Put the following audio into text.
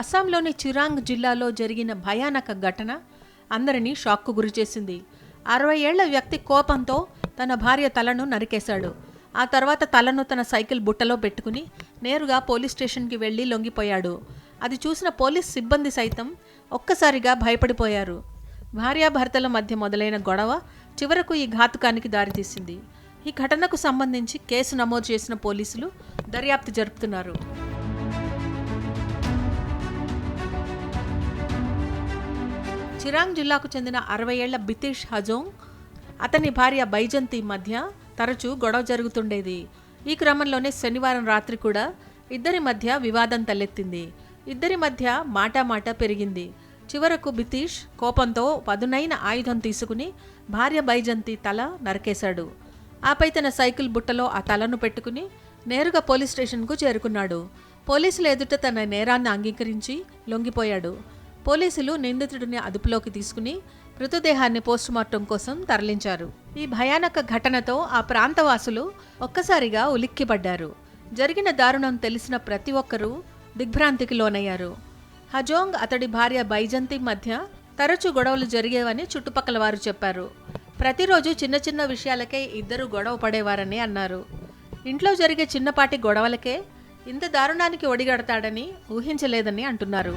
అస్సాంలోని చిరాంగ్ జిల్లాలో జరిగిన భయానక ఘటన అందరినీ షాక్కు గురిచేసింది అరవై ఏళ్ళ వ్యక్తి కోపంతో తన భార్య తలను నరికేశాడు. ఆ తర్వాత తలను తన సైకిల్ బుట్టలో పెట్టుకుని నేరుగా పోలీస్ స్టేషన్కి వెళ్ళి లొంగిపోయాడు. అది చూసిన పోలీస్ సిబ్బంది సైతం ఒక్కసారిగా భయపడిపోయారు. భార్యాభర్తల మధ్య మొదలైన గొడవ చివరకు ఈ ఘాతుకానికి దారితీసింది. ఈ ఘటనకు సంబంధించి కేసు నమోదు చేసిన పోలీసులు దర్యాప్తు జరుపుతున్నారు. చిరాంగ్ జిల్లాకు చెందిన అరవై ఏళ్ళ బితేష్ హజోంగ్ అతని భార్య బైజంతి మధ్య తరచూ గొడవ జరుగుతుండేది. ఈ క్రమంలోనే శనివారం రాత్రి కూడా ఇద్దరి మధ్య వివాదం తలెత్తింది. ఇద్దరి మధ్య మాటామాట పెరిగింది. చివరకు బితీష్ కోపంతో పదునైన ఆయుధం తీసుకుని భార్య బైజంతి తల నరికేశాడు. ఆపై తన సైకిల్ బుట్టలో ఆ తలను పెట్టుకుని నేరుగా పోలీస్ స్టేషన్కు చేరుకున్నాడు. పోలీసుల ఎదుట తన నేరాన్ని అంగీకరించి లొంగిపోయాడు. పోలీసులు నిందితుడిని అదుపులోకి తీసుకుని మృతదేహాన్ని పోస్టుమార్టం కోసం తరలించారు. ఈ భయానక ఘటనతో ఆ ప్రాంతవాసులు ఒక్కసారిగా ఉలిక్కిపడ్డారు. జరిగిన దారుణం తెలిసిన ప్రతి ఒక్కరూ దిగ్భ్రాంతికి లోనయ్యారు. హజోంగ్ అతడి భార్య బైజంతి మధ్య తరచూ గొడవలు జరిగేవని చుట్టుపక్కల వారు చెప్పారు. ప్రతిరోజు చిన్న చిన్న విషయాలకే ఇద్దరు గొడవ పడేవారని అన్నారు. ఇంట్లో జరిగే చిన్నపాటి గొడవలకే ఇంత దారుణానికి ఒడిగడతాడని ఊహించలేదని అంటున్నారు.